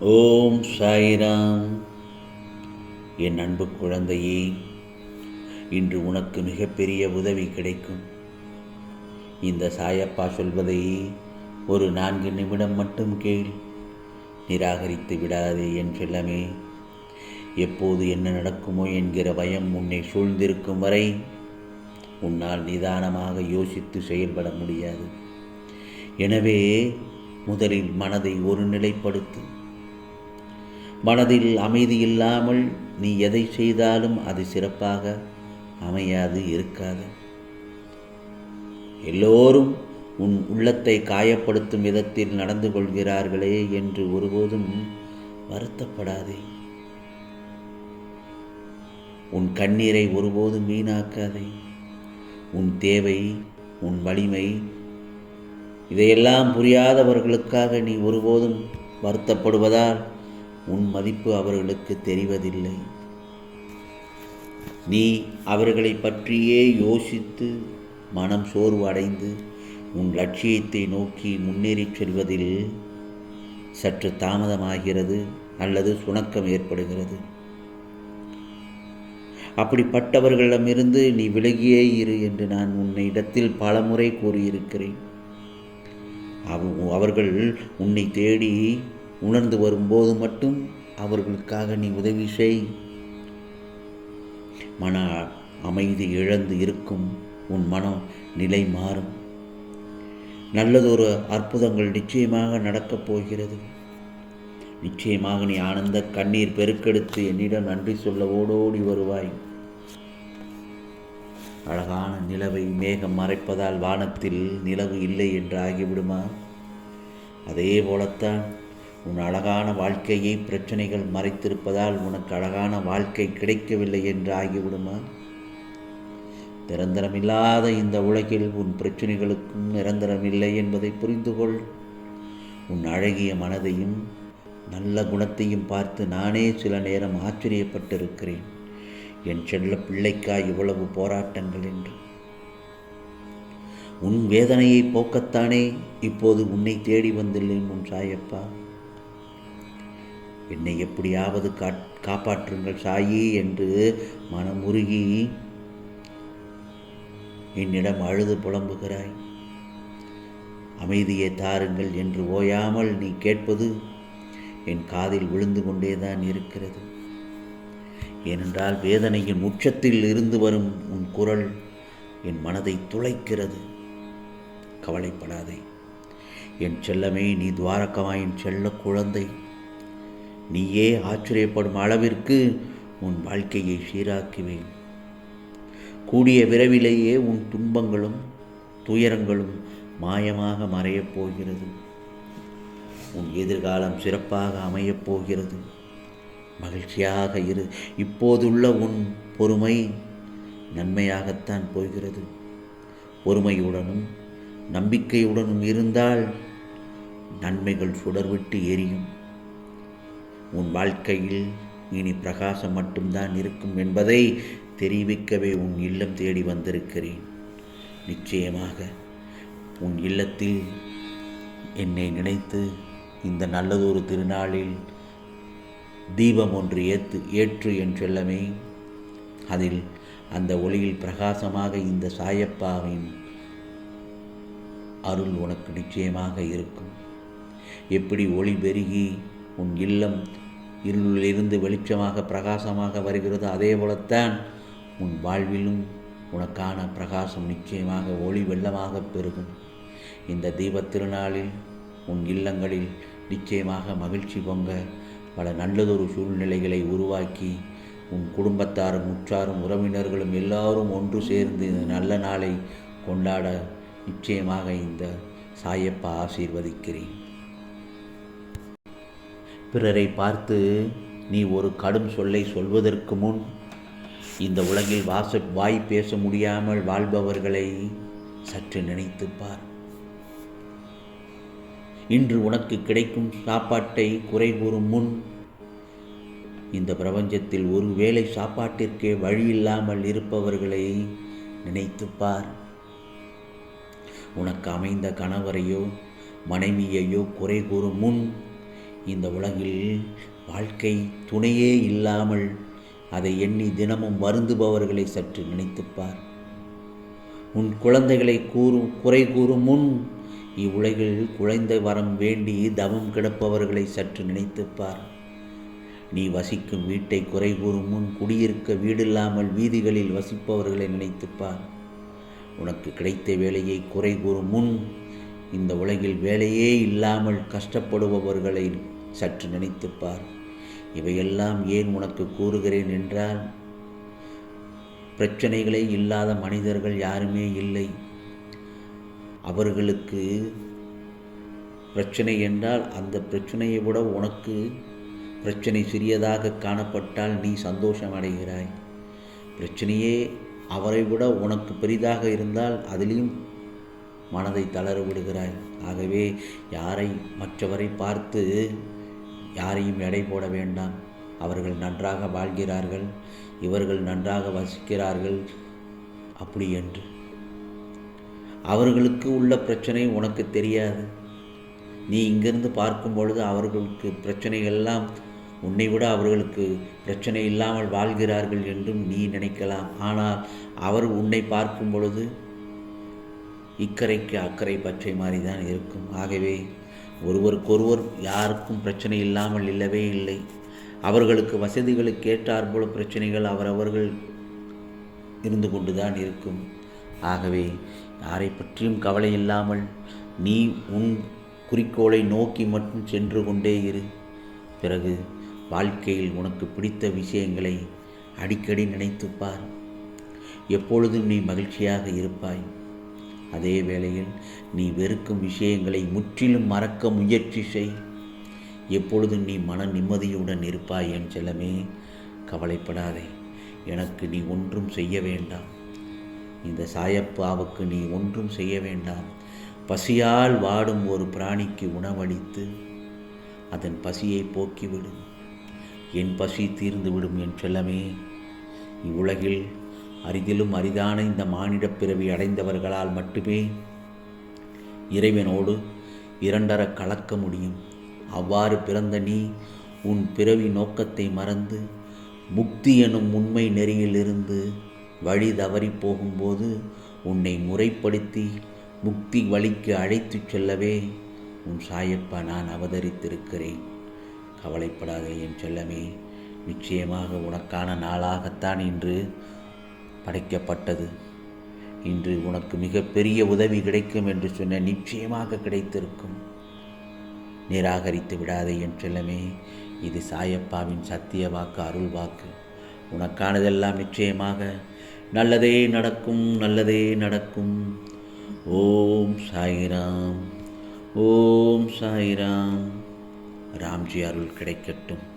ஓம் சாய்ராம். என் அன்பு குழந்தையே இன்று உனக்கு மிகப்பெரிய உதவி கிடைக்கும். இந்த சாயப்பா சொல்வதை ஒரு நான்கு நிமிடம் மட்டும் கேள். நிராகரித்து விடாதே என் செல்லமே. எப்போது என்ன நடக்குமோ என்கிற பயம் உன்னை சூழ்ந்திருக்கும் வரை உன்னால் நிதானமாக யோசித்து செயல்பட முடியாது. எனவே முதலில் மனதை ஒருநிலைப்படுத்து மனதில் அமைதி இல்லாமல் நீ எதை செய்தாலும் அது சிறப்பாக அமையாது இருக்காது. எல்லோரும் உன் உள்ளத்தை காயப்படுத்தும் விதத்தில் நடந்து கொள்கிறார்களே என்று ஒருபோதும் வருத்தப்படாதே. உன் கண்ணீரை ஒருபோதும் வீணாக்காதே. உன் தேவை உன் வலிமை இதையெல்லாம் புரியாதவர்களுக்காக நீ ஒருபோதும் வருத்தப்படுவதால் உன் மதிப்பு அவர்களுக்கு தெரிவதில்லை. நீ அவர்களை பற்றியே யோசித்து மனம் சோர்வு அடைந்து உன் லட்சியத்தை நோக்கி முன்னேறிச் செல்வதில் சற்று தாமதமாகிறது அல்லது சுணக்கம் ஏற்படுகிறது. அப்படிப்பட்டவர்களிடமிருந்து நீ விலகியே இரு என்று நான் உன்னை இடத்தில் பலமுறை கூறியிருக்கிறேன். அவ- அவர்கள் உன்னை தேடி உணர்ந்து வரும்போது மட்டும் அவர்களுக்காக நீ உதவி செய். மன அமைதி இழந்து இருக்கும் உன் மனம் நிலை மாறும். நல்லதொரு அற்புதங்கள் நிச்சயமாக நடக்கப் போகிறது. நிச்சயமாக நீ ஆனந்த கண்ணீர் பெருக்கெடுத்து என்னிடம் நன்றி சொல்ல ஓடோடி வருவாய். அழகான நிலவை மேகம் மறைப்பதால் வானத்தில் நிலவு இல்லை என்று ஆகிவிடுமா? அதே போலத்தான் உன் அழகான வாழ்க்கையை பிரச்சனைகள் மறைத்திருப்பதால் உனக்கு அழகான வாழ்க்கை கிடைக்கவில்லை என்று ஆகிவிடுமா? நிரந்தரமில்லாத இந்த உலகில் உன் பிரச்சனைகளுக்கும் நிரந்தரமில்லை என்பதை புரிந்து கொள் உன் அழகிய மனதையும் நல்ல குணத்தையும் பார்த்து நானே சில நேரம் ஆச்சரியப்பட்டிருக்கிறேன். என் செல்ல பிள்ளைக்கா இவ்வளவு போராட்டங்கள் என்று. உன் வேதனையை போக்கத்தானே இப்போது உன்னை தேடி வந்துள்ளேன் உன் சாயப்பா. என்னை எப்படியாவது கா காப்பாற்றுங்கள் சாயி என்று மனமுருகி என்னிடம் அழுது புலம்புகிறாய். அமைதியை தாருங்கள் என்று ஓயாமல் நீ கேட்பது என் காதில் விழுந்து கொண்டேதான் இருக்கிறது. ஏனென்றால் வேதனையின் உச்சத்தில் இருந்து வரும் உன் குரல் என் மனதை துளைக்கிறது. கவலைப்படாதே. என் செல்லமே நீ துவாரகமாயின் செல்ல குழந்தை. நீயே ஆச்சரியப்படும் அளவிற்கு உன் வாழ்க்கையை சீராக்குவேன். கூடிய விரைவிலேயே உன் துன்பங்களும் துயரங்களும் மாயமாக மறையப் போகிறது. உன் எதிர்காலம் சிறப்பாக அமையப் போகிறது. மகிழ்ச்சியாக இரு. இப்போதுள்ள உன் பொறுமை நன்மையாகத்தான் போகிறது. பொறுமையுடனும் நம்பிக்கையுடனும் இருந்தால் நன்மைகள் சுடர்விட்டு எரியும். உன் வாழ்க்கையில் இனி பிரகாசம் மட்டும்தான் இருக்கும் என்பதை தெரிவிக்கவே உன் இல்லம் தேடி வந்திருக்கிறேன். நிச்சயமாக உன் இல்லத்தில் என்னை நினைத்து இந்த நல்லதொரு திருநாளில் தீபம் ஒன்று ஏற்று ஏற்று என் செல்லமே. அதில் அந்த ஒளியில் பிரகாசமாக இந்த சாயப்பாவின் அருள் உனக்கு நிச்சயமாக இருக்கும். எப்படி ஒளி பெருகி உன் இல்லம் இருளிலிருந்து வெளிச்சமாக பிரகாசமாக வருகிறதோ. அதே போலத்தான் உன் வாழ்விலும் உனக்கான பிரகாசம் நிச்சயமாக ஒளி வெள்ளமாக பெருகும். இந்த தீபத் திருநாளில் உன் இல்லங்களில் நிச்சயமாக மகிழ்ச்சி பொங்க பல நல்லதொரு சூழ்நிலைகளை உருவாக்கி உன் குடும்பத்தாரும் உற்றாரும் உறவினர்களும் எல்லாரும் ஒன்று சேர்ந்து இந்த நல்ல நாளை கொண்டாட நிச்சயமாக இந்த சாயப்பா ஆசீர்வதிக்கிறேன். பிறரை பார்த்து நீ ஒரு கடும் சொல்லை சொல்வதற்கு முன் இந்த உலகில் வாச வாய் பேச முடியாமல் வாழ்பவர்களை சற்று நினைத்துப்பார் இன்று உனக்கு கிடைக்கும் சாப்பாட்டை குறை கூறும் முன் இந்த பிரபஞ்சத்தில் ஒரு வேளை சாப்பாட்டிற்கே வழி இல்லாமல் இருப்பவர்களை நினைத்துப்பார் உனக்கு அமைந்த கணவரையோ மனைவியையோ குறை கூறும் முன் இந்த உலகில் வாழ்க்கை துணையே இல்லாமல் அதை எண்ணி தினமும் வருந்துபவர்களை சற்று நினைத்துப்பார். உன் குழந்தைகளை கூறும் குறை கூறும் முன் இவ்வுலகில் குழந்தை வரம் வேண்டி தவம் கிடப்பவர்களை சற்று நினைத்துப்பார். நீ வசிக்கும் வீட்டை குறை கூறும் முன் குடியிருக்க வீடில்லாமல் வீதிகளில் வசிப்பவர்களை நினைத்துப்பார். உனக்கு கிடைத்த வேலையை குறை கூறும் முன் இந்த உலகில் வேலையே இல்லாமல் கஷ்டப்படுபவர்களை சற்று நினைத்துப்பார். இவையெல்லாம் ஏன் உனக்கு கூறுகிறேன் என்றால் பிரச்சனைகளே இல்லாத மனிதர்கள் யாருமே இல்லை. அவர்களுக்கு பிரச்சனை என்றால் அந்த பிரச்சனையை விட உனக்கு பிரச்சனை சிறியதாக காணப்பட்டால் நீ சந்தோஷம் அடைகிறாய். பிரச்சனையே அவரை விட உனக்கு பெரிதாக இருந்தால் அதிலையும் மனதை தளர விடுகிறாய். ஆகவே யாரை மற்றவரை பார்த்து யாரையும் எடை போட வேண்டாம். அவர்கள் நன்றாக வாழ்கிறார்கள். இவர்கள் நன்றாக வசிக்கிறார்கள். அப்படி என்று. அவர்களுக்கு உள்ள பிரச்சனை உனக்கு தெரியாது. நீ இங்கிருந்து பார்க்கும் பொழுது அவர்களுக்கு பிரச்சனைகள்லாம் உன்னை விட அவர்களுக்கு பிரச்சனை இல்லாமல் வாழ்கிறார்கள் என்றும் நீ நினைக்கலாம். ஆனால் அவர் உன்னை பார்க்கும் பொழுது இக்கரைக்கு அக்கறை பச்சை மாதிரி தான் இருக்கும். ஆகவே ஒருவருக்கொருவர் யாருக்கும் பிரச்சனை இல்லாமல் இல்லவே இல்லை. அவர்களுக்கு வசதிகளுக்கு ஏற்றாற்போல பிரச்சனைகள் அவரவர்கள் இருந்து கொண்டுதான் இருக்கும். ஆகவே யாரை பற்றியும் கவலை இல்லாமல் நீ உன் குறிக்கோளை நோக்கி மட்டும் சென்று கொண்டே இரு. பிறகு வாழ்க்கையில் உனக்கு பிடித்த விஷயங்களை அடிக்கடி நினைத்துப்பார். எப்பொழுதும் நீ மகிழ்ச்சியாக இருப்பாய். அதே வேளையில் நீ வெறுக்கும் விஷயங்களை முற்றிலும் மறக்க முயற்சி செய். எப்பொழுதும் நீ மன நிம்மதியுடன் இருப்பாய் என் செல்லமே. கவலைப்படாதே எனக்கு நீ ஒன்றும் செய்ய வேண்டாம். இந்த சாயப்பாவுக்கு நீ ஒன்றும் செய்ய வேண்டாம். பசியால் வாடும் ஒரு பிராணிக்கு உணவளித்து அதன் பசியை போக்கிவிடும் என் பசி தீர்ந்துவிடும் என் செல்லமே. இவ்வுலகில் அரிதிலும் அரிதான இந்த மானிடப் பிறவி அடைந்தவர்களால் மட்டுமே இறைவனோடு இரண்டர கலக்க முடியும். அவ்வாறு பிறந்த நீ உன் பிறவி நோக்கத்தை மறந்து முக்தி எனும் உண்மை நெறியிலிருந்து வழி தவறி போகும்போது உன்னை முறைப்படுத்தி முக்தி வழிக்கு அழைத்துச் செல்லவே உன் சாயப்பா நான் அவதரித்திருக்கிறேன். கவலைப்படாதே என் செல்லமே நிச்சயமாக உனக்கான நாளாகத்தான் இன்று படைக்கப்பட்டது. இன்று உனக்கு மிகப்பெரிய உதவி கிடைக்கும் என்று சொன்ன நிச்சயமாக கிடைத்திருக்கும். நிராகரித்து விடாதே என் செல்லமே இது சாயப்பாவின் சத்திய வாக்கு அருள் வாக்கு. உனக்கானதெல்லாம் நிச்சயமாக நல்லதே நடக்கும் நல்லதே நடக்கும். ஓம் சாயிராம் ஓம் சாய்ராம். ராம்ஜி அருள் கிடைக்கட்டும்.